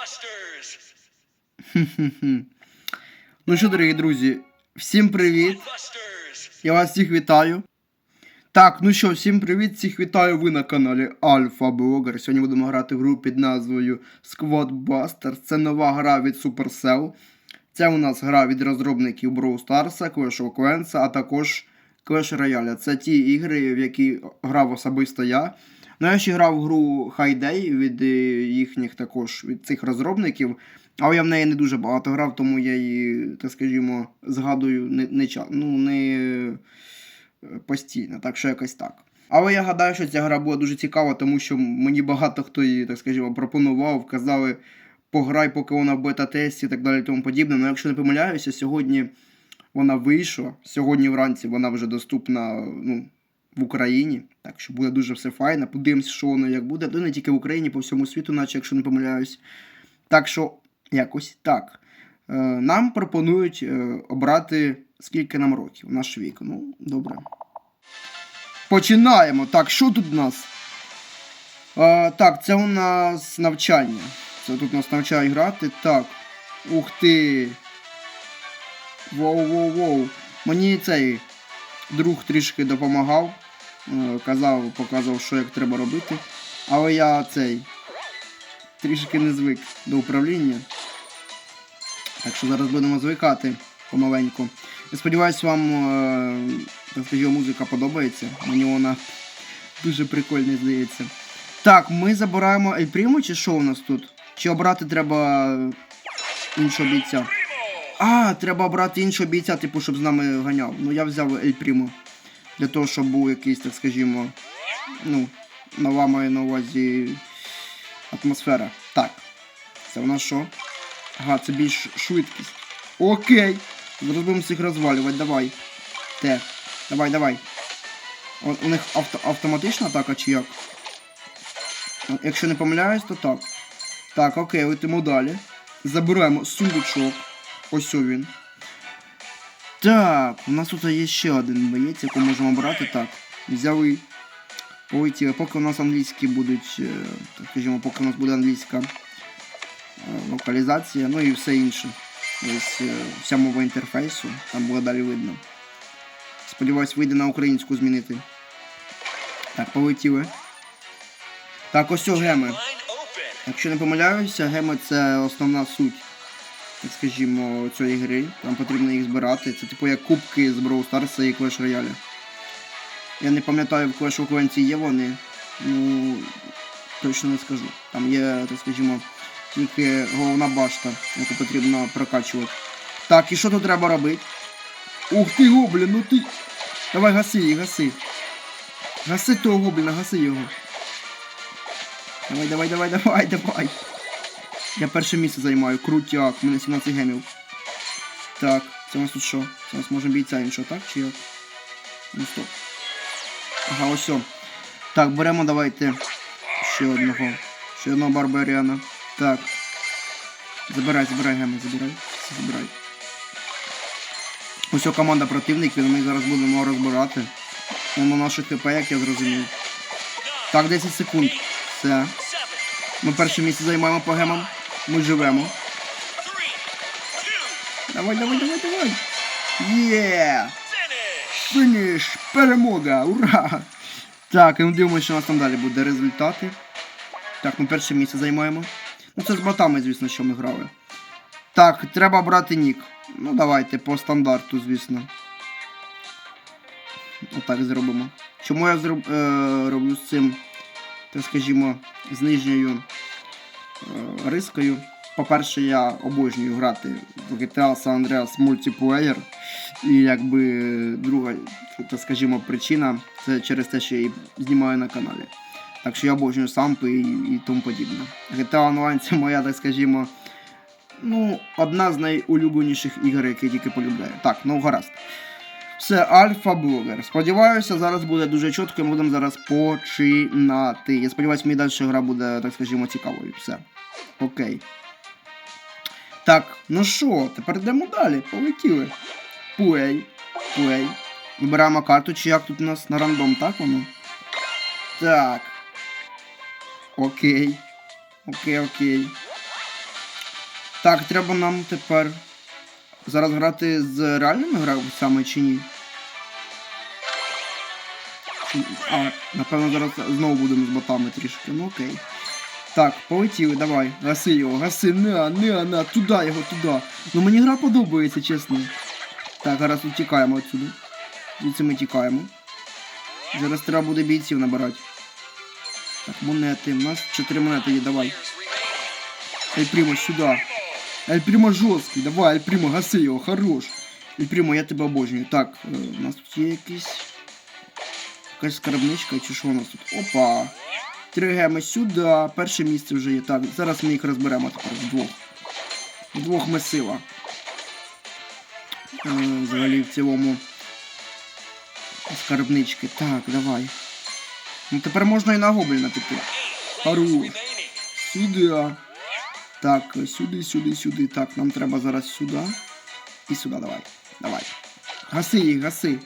Ghostbusters! Ну що, дорогі друзі, всім привіт! Я вас всіх вітаю. Так, ну що, всім привіт, всіх вітаю ви на каналі Альфа Блогер. Сьогодні будемо грати в гру під назвою Squad Busters. Це нова гра від Supercell. Це у нас гра від розробників Brawl Stars, Clash of Clans, а також Clash Royale. Це ті ігри, в які грав особисто я. Ну, я ще грав гру High Day від е, їхніх також від цих розробників. Але я в неї не дуже багато грав, тому я її, так скажімо, згадую не, не, ну, не е, постійно, так що якось так. Але я гадаю, що ця гра була дуже цікава, тому що мені багато хто її, так скажімо, пропонував, казали, пограй, поки вона в бета-тесті і так далі тому подібне. Ну, якщо не помиляюся, сьогодні вона вийшла. Сьогодні вранці вона вже доступна ну, в Україні. Так що буде дуже все файно. Подивимося, що воно як буде. Ну, не тільки в Україні, по всьому світу, наче якщо не помиляюсь. Так що, якось так. Е, нам пропонують е, обрати скільки нам років, наш вік. Ну, добре. Починаємо. Так, що тут у нас? Е, так, це у нас навчання. Це тут нас навчають грати. Так. Ух ти. Воу-воу-воу. Мені цей друг трішки допомагав. е, Казав, показував, що як треба робити. Але я цей трішки не звик до управління. Так що зараз будемо звикати помаленьку. Я сподіваюся, вам е, так скажімо, музика подобається. Мені вона дуже прикольна здається. Так, ми забираємо Ель Пріму, чи що у нас тут? Чи обрати треба іншого бійця? А, треба обрати іншого бійця, типу, щоб з нами ганяв. Ну я взяв Ель Пріму. Для того, щоб був якийсь, так скажімо, ну, нова маю на увазі атмосфера. Так. Це у нас що? Ага, це більш швидкість. Окей. Зараз будемо всіх розвалювати, давай. Те. Давай, давай. О, у них авто, автоматична атака чи як? О, Якщо не помиляюсь, то так. Так, окей, летимо далі. Забираємо сундучок. Ось він. Так, у нас тут є ще один боєць, якого можемо брати. Так, взяли. Полетіли. Поки у нас англійські будуть, е, так скажімо, поки у нас буде англійська е, локалізація, ну і все інше. Ось е, вся мова інтерфейсу, там буде далі видно. Сподіваюсь, вийде на українську змінити. Так, полетіли. Так, ось о геми. Якщо не помиляюся, геми це основна суть, скажімо, цієї гри. Там потрібно їх збирати. Це типу як кубки з Brawl Stars і Clash Royale. Я не пам'ятаю, в Clash of є вони. Ну, точно не скажу. Там є, так скажімо, тільки головна башта, яку потрібно прокачувати. Так, і що тут треба робити? Ух ти, гоблін, ну ти. Давай гаси їх, гаси. Гаси того гобліна, гаси його. Давай, давай, давай, давай, давай. Я перше місце займаю. Крутяк, у мене 17 гемів. Так, це у нас тут що? Це у нас може бійця іншого, так? Чи як? Ну стоп. Ага, ось. о. Так, беремо давайте ще одного. Ще одного барбаріана. Так. Забирай, забирай геми, забирай. Забирай. Ось о, команда противників, ми зараз будемо розбирати. Воно наше ХП, як я зрозумів. Так, 10 секунд. Все. Ми перше місце займаємо по гемам. Ми живемо. Давай, давай, давай, давай. Є! finish! Фініш! Перемога! Ура! Так, і ми дивимося, що у нас там далі буде результати. Так, ми перше місце займаємо. Ну це з ботами, звісно, що ми грали. Так, треба брати нік. Ну давайте, по стандарту, звісно. Отак зробимо. Чому я зроб... е, роблю з цим, так скажімо, з нижньою рискою? По-перше, я обожнюю грати в GTA San Andreas Multiplayer. І якби друга, так скажімо, причина це через те, що я її знімаю на каналі. Так що я обожнюю сампи і, і тому подібне. GTA Online це моя, так скажімо, ну, одна з найулюбленіших ігор, які я тільки полюбляю. Так, ну гаразд. Все, Альфа Блогер. Сподіваюся, зараз буде дуже чітко, і ми будемо зараз починати. Я сподіваюся, мені далі гра буде, так скажімо, цікавою. Все. Окей. Так, ну що, тепер йдемо далі. Полетіли. Плей. Плей. Вибираємо карту, чи як тут у нас на рандом, так воно? Так. Окей. Окей, окей. Так, треба нам тепер зараз грати з реальними гравцями чи ні? А, напевно, зараз знову будемо з ботами трішки. Ну окей. Так, полетіли, давай. Гаси його, гаси, на, на, на, туди його, туди. Ну мені гра подобається, чесно. Так, зараз утікаємо отсюди. Звідси ми тікаємо. Зараз треба буде бійців набирати. Так, монети. У нас 4 монети є, давай. Ель Примо, сюди. Ель Примо жорсткий, давай, Ель Примо, гаси його, хорош. Примо, я тебе обожнюю. Так, е, у нас тут є якийсь. Якась скарбничка, чи що у нас тут? Опа. Три геми сюди. Перше місце вже є. Так, зараз ми їх розберемо тепер вдвох. Вдвох ми сила. Е, Взагалі в цілому. Скарбнички. Так, давай. Ну тепер можна і на гобліна піти. Хорош. Сюди. Так, сюди, сюди, сюди. Так, нам треба зараз сюди. І сюди, давай. Давай. Гаси їх, гаси.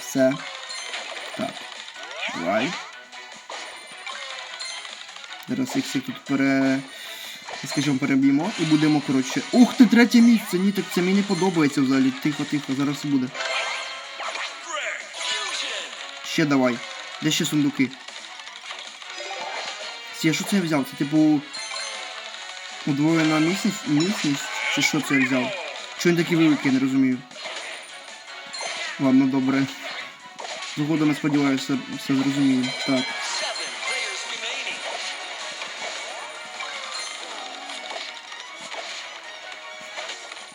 Все. Так. Давай. Зараз їх всіх тут пере. Скажімо, переб'ємо і будемо, коротше. Ух ти, третє місце! Ні, так це мені подобається взагалі. Тихо, тихо, зараз буде. Ще давай. Де ще сундуки? Сі, що це я взяв? Це типу. Удвоєна міцність? Міцність? Чи що це я взяв? Чого він такий великий, я не розумію. Ладно, добре. Згодом, я сподіваюся, все зрозумію. Так.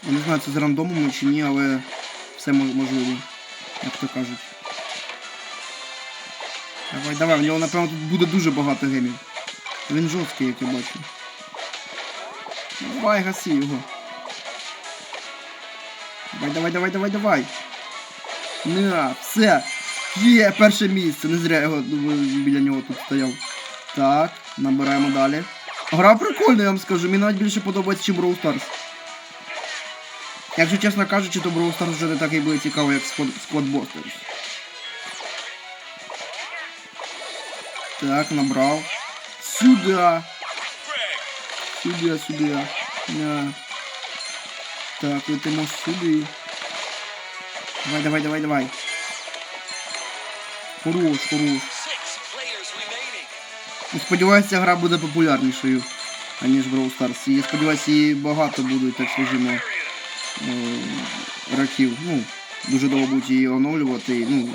Я не знаю, це з рандомом чи ні, але все можливо. Як то кажуть. Давай, давай, в нього, напевно, тут буде дуже багато гемів. Він жорсткий, як я бачу. Давай, гаси його. Давай, давай, давай, давай, давай. На, все. Є, перше місце. Не зря його біля нього тут стояв. Так, набираємо далі. Гра прикольна, я вам скажу. Мені навіть більше подобається, ніж Brawl Stars. Якщо чесно кажучи, то Brawl Stars вже не так і буде цікаво, як Squad Busters. Так, набрав. Сюди. Greg. Сюди, сюди. На. Так, летимо сюди. Давай, давай, давай, давай. Хорош, хорош. Сподіваюся, гра буде популярнішою, аніж Brawl Stars. Я сподіваюся, її багато будуть, так скажімо, е, років. Ну, дуже довго будуть її оновлювати. Ну,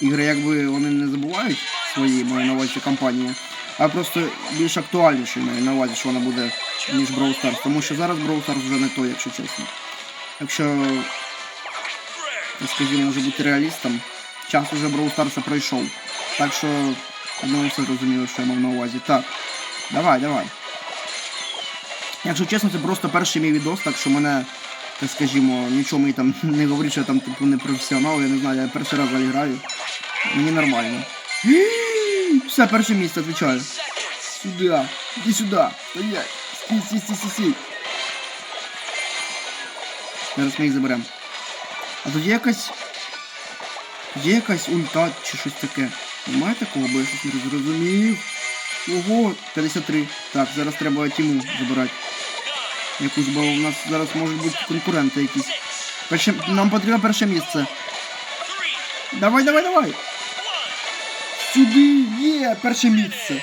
ігри якби вони не забувають свої, маю на увазі компанії, а просто більш актуальнішою маю на увазі, що вона буде, ніж Brawl Stars. Тому що зараз Brawl Stars вже не то, якщо чесно. Якщо, скажімо, може бути реалістом, час уже Brawl Stars пройшов. Так що, я все зрозуміло, що я мав на увазі. Так, давай, давай. Якщо чесно, це просто перший мій відос, так що мене, так скажімо, нічого мені там не говорить, що я там типу не професіонал, я не знаю, я перший раз взагалі граю. Мені нормально. Все, перше місце. Seconds. Сюди, іди сюди, стоять. Стій, стій, стій, стій, стій. Зараз ми їх заберемо. А тут є якась. Є якась ульта чи щось таке. Немає такого, бо я щось не зрозумів. Ого, 53. Так, зараз треба тіму забирати. Якусь, бо у нас зараз можуть бути конкуренти якісь. Перше, нам потрібно перше місце. Давай, давай, давай. Сюди є перше місце.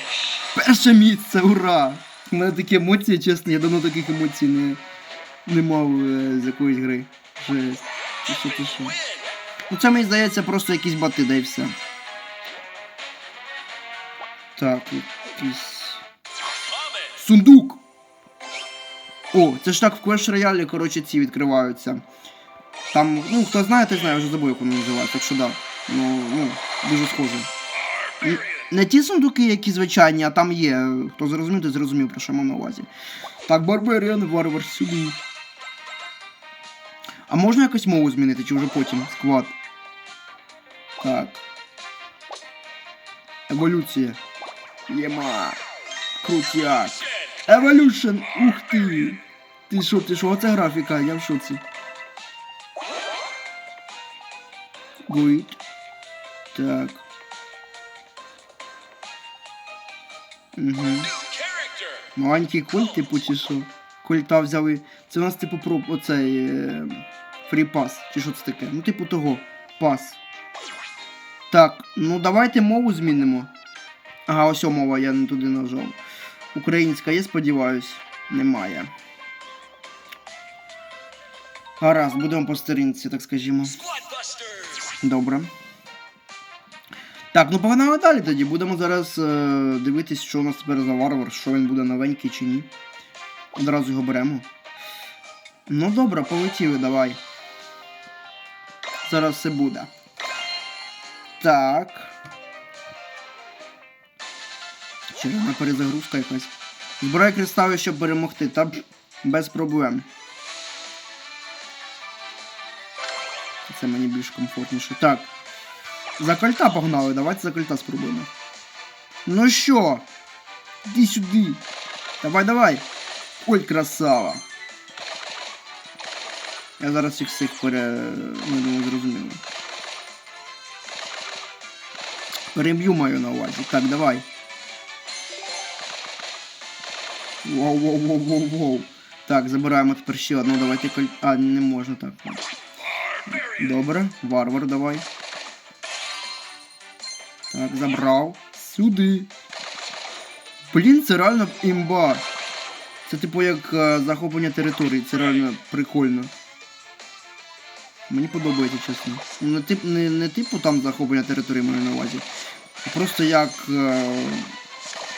Перше місце, ура! У мене такі емоції, чесно, я давно таких емоцій не, не мав е, з якоїсь гри. Жесть. Ти що? Ну це мені здається просто якісь бати, да і все. Так, якийсь. Сундук! О, це ж так в Clash Royale, коротше, ці відкриваються. Там, ну, хто знає, той знає, вже забув, як вони називають, так що да. Ну, ну, дуже схоже. Не ті сундуки, які звичайні, а там є. Хто зрозумів, той зрозумів, про що мав на увазі. Так, Барбаріан, варвар сюди. А можна якось мову змінити, чи вже потім? Сквад. Так. Еволюція. Єма. Крутяк. Evolution! Ух ти! Ти що, ти що, оце графіка, я в шоці. Гуїт. Так. Угу. Маленький культ, типу, чи що? Культа взяли. Це у нас, типу, про оцей е, фрі-пас. Чи що це таке? Ну, типу того. Пас. Так, ну давайте мову змінимо. Ага, ось мова, я не туди нажав. Українська є, сподіваюсь. Немає. Гаразд, будемо по сторінці, так скажімо. Добре. Так, ну погнали далі тоді. Будемо зараз е, дивитись, що у нас тепер за варвар, що він буде новенький чи ні. Одразу його беремо. Ну добре, полетіли, давай. Зараз все буде. Так. Червона перезагрузка якась. Збирай кристали, щоб перемогти, та без проблем. Це мені більш комфортніше. Так. За кольта погнали, давайте за кольта спробуємо. Ну що? Іди сюди. Давай, давай. Ой, красава. Я зараз всіх всіх пере... Ну, думаю, зрозуміло. Переб'ю маю на увазі. Так, давай. Воу, воу, воу, воу, воу. Так, забираємо тепер ще одну, давайте коль... А, не можна так. Добре, варвар давай. Забрав. Сюди. Блін, це реально імба. Це типу як е, захоплення території, це реально прикольно. Мені подобається, чесно. Ну, Не, тип, не, не типу там захоплення території маю на увазі. Просто як е,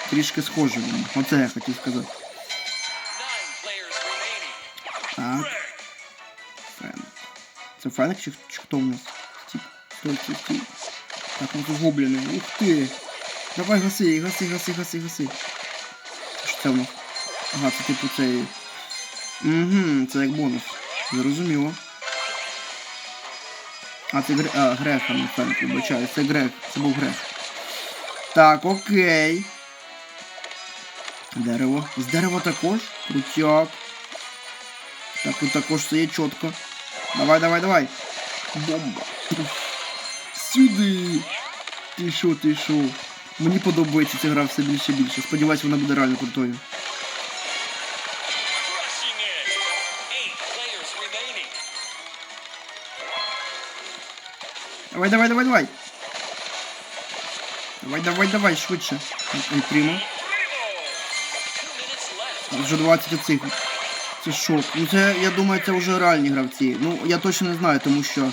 трішки схоже. Оце я хотів сказати. Так. Френк. Це Френк чи, чи хто у нас? Стіп. Стой, стій, стій. Так, ну тут гобліни. Ух ти. Давай гаси, гаси, гаси, гаси, гаси. Що це в нас? Ага, це типу цей. Угу, це як бонус. Зрозуміло. А, це гре... а, грех, а не Френк, вибачаю. Це грех. Це був грех. Так, окей. Дерево. З дерева також? Крутяк. Так, тут також все є чітко. Давай, давай, давай. Бомба. Сюди. Ти шо, ти шо. Мені подобається ця гра все більше і більше. Сподіваюсь, вона буде реально крутою. Давай, давай, давай, давай. Давай, давай, давай, швидше. Прямо. Вже 20 оцих. Це шок. Ну це, я думаю, це вже реальні гравці. Ну, я точно не знаю, тому що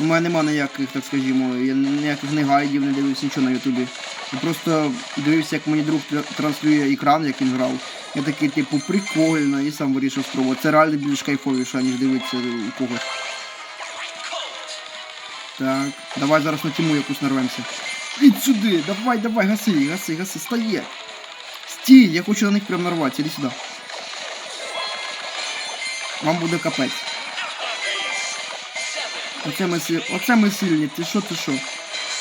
у мене нема ніяких, так скажімо, я ніяких не гайдів, не дивився нічого на ютубі. Я просто дивився, як мені друг тр- транслює екран, як він грав. Я такий, типу, прикольно, і сам вирішив спробувати. Це реально більш кайфовіше, ніж дивитися у когось. Так, давай зараз на тіму якусь нарвемося. Ідь сюди, давай, давай, гаси, гаси, гаси, стає. Стій, я хочу на них прям нарватися, іди сюди. Вам буде капець. Оце ми, си- оце ми сильні, ти що, ти що?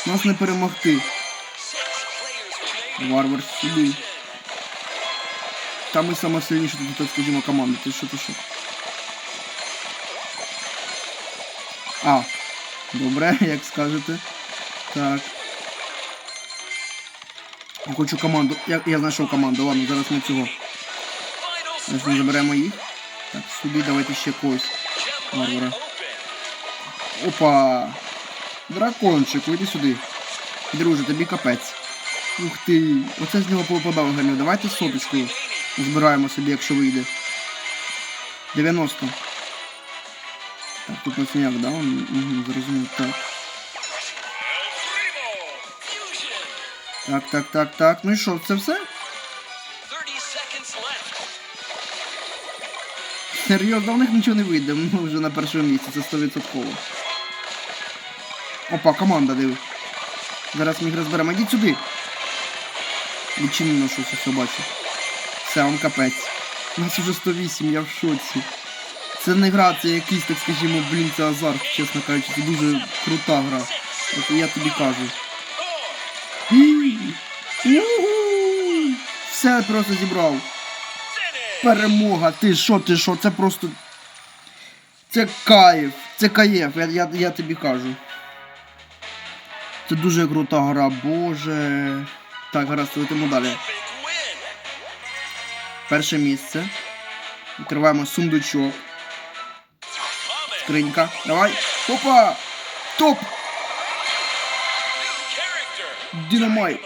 Нас не перемогти. Варвар сюди. Та ми саме сильніша тут, скажімо, команда. Ти що, ти що? А, добре, як скажете. Так. Я хочу команду. Я, я знайшов команду, ладно, зараз ми цього. Зараз ми заберемо їх. Так, сюди давайте ще когось. Варвара. Опа! Дракончик, іди сюди. Друже, тобі капець. Ух ти! Оце з нього попадав гарно. Давайте соточку збираємо собі, якщо вийде. 90. Так, тут на синяк, да? Угу, зрозумів. Так. Так, так, так, так. Ну і що, це все? Серйозно, в них нічого не вийде. Ми вже на першому місці, це 100%. Опа, команда диви. Зараз ми їх розберемо. Ідіть сюди. Відчинено щось все бачу. Все, вам капець. У нас вже 108, я в шоці. Це не гра, це якийсь, так скажімо, блін, це азарт, чесно кажучи. Це дуже крута гра. От я тобі кажу. Все просто зібрав. Перемога, ти що, ти що, це просто. Це кайф, це кайф, я, я, я тобі кажу. Це дуже крута гра, боже. Так, гаразд, летимо далі. Перше місце. Відкриваємо сундучок. Скринька. Давай. Опа! Топ! Динамайк.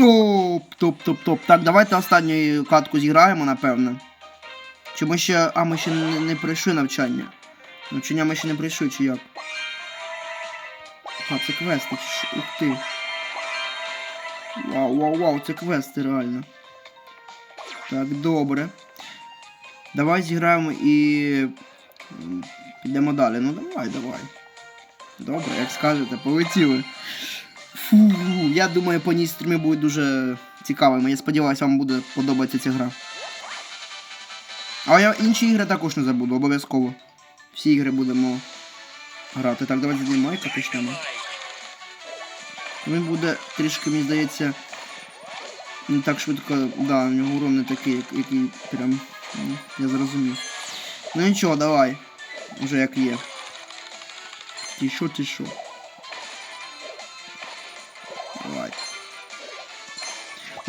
Mike. Топ, топ, топ, топ. Так, давайте останню катку зіграємо, напевно. Чи ми ще. А, ми ще не, не пройшли навчання. Навчання ми ще не пройшли, чи як? А, це квести. Ух ти. Вау, вау, вау, це квести реально. Так, добре. Давай зіграємо і. Підемо далі. Ну давай, давай. Добре, як скажете, полетіли. Фу, я думаю, по ній стріми будуть дуже цікавими. Я сподіваюся, вам буде подобатися ця гра. А я інші ігри також не забуду, обов'язково. Всі ігри будемо грати. Так, давайте з Майка почнемо. Він буде трішки, мені здається, не так швидко. Да, у нього урон не такий, як- який прям. ну, Я зрозумів. Ну нічого, давай. Уже як є. Ти що, ти що?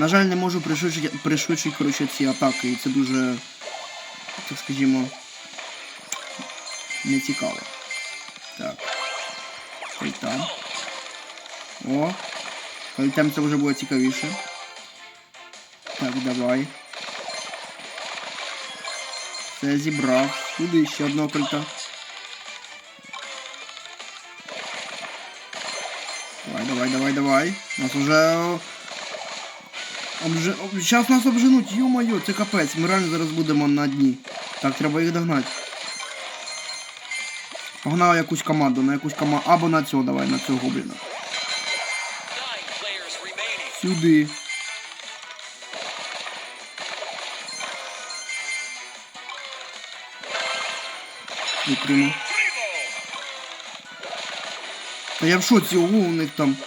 На жаль, не можу пришвидшити, пришвидшити коротше, ці атаки, і це дуже, так скажімо, не цікаво. Так. Кольтам. О. Кольтам це вже буде цікавіше. Так, давай. Це зібрав. Сюди ще одного кольта. Давай, давай, давай, давай. У Нас уже... Обж... об- Щас нас обженуть, ё-моё, це капець. Ми реально зараз будемо на дні. Так, треба їх догнати. Погнали якусь команду, на якусь команду. Або на цього давай, на цього гобліна. Сюди. Витримав. Та я в шоці, ого, у них там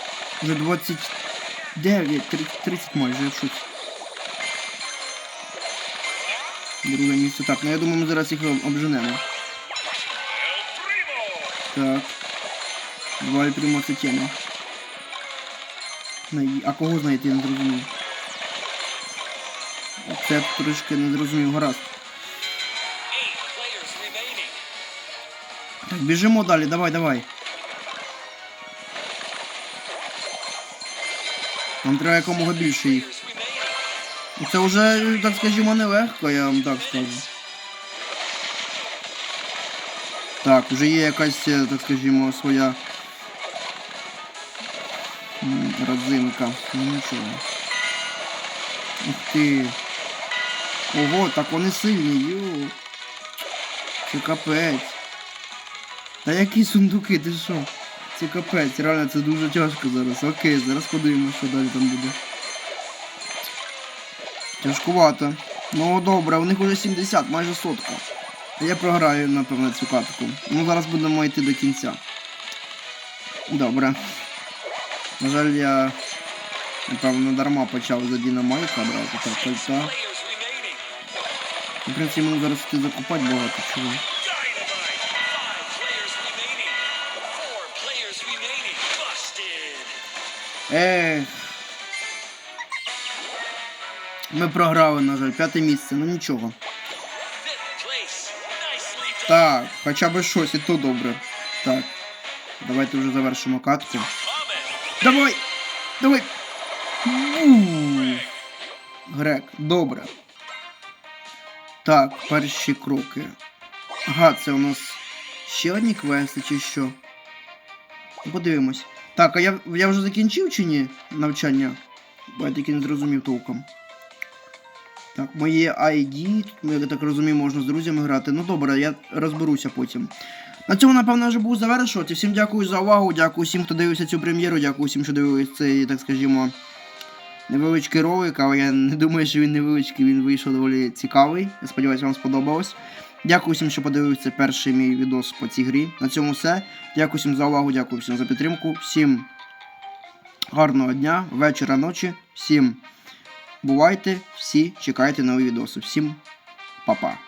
вже 29, 30, 30 майже, в шоці. Друге місце. Так, ну я думаю, ми зараз їх обженемо. Так. Два прямо це тема. А кого знайти, я не зрозумів. Це трошки не зрозумів, гаразд. Так, біжимо далі, давай, давай. Нам треба якомога більше їх. Це вже, так скажімо, нелегко, я вам так скажу. Так, вже є якась, е, так скажімо, своя родзинка. Ну нічого. Ух ти. Ого, так вони сильні, ю. Це капець. Та які сундуки, ти що? Це капець, реально це дуже тяжко зараз. Окей, зараз подивимося, що далі там буде. Тяжкувато. Ну добре, у них уже 70, майже сотка. Я програю, напевно, цю катку. Ну зараз будемо йти до кінця. Добре. На жаль, я напевно дарма почав за Дінамайка брати так. Players. В принципі, мені зараз ти закупати багато чого. Ех. Ми програли, на жаль, п'яте місце, ну нічого. Так, хоча б щось, і то добре. Так. Давайте вже завершимо катку. Давай! Давай! Грек, добре. Так, перші кроки. Ага, це у нас ще одні квести чи що? Ну, Подивимось. Так, а я, я вже закінчив чи ні навчання? Бо я таки не зрозумів толком. Так, моє ID, ну, я так розумію, можна з друзями грати. Ну добре, я розберуся потім. На цьому, напевно, вже буду завершувати. Всім дякую за увагу, дякую всім, хто дивився цю прем'єру, дякую всім, що дивились цей, так скажімо, невеличкий ролик, але я не думаю, що він невеличкий, він вийшов доволі цікавий. Я сподіваюся, вам сподобалось. Дякую всім, що подивився перший мій відос по цій грі. На цьому все. Дякую всім за увагу, дякую всім за підтримку. Всім гарного дня, вечора, ночі. Всім бувайте, всі чекайте нові відоси. Всім па-па.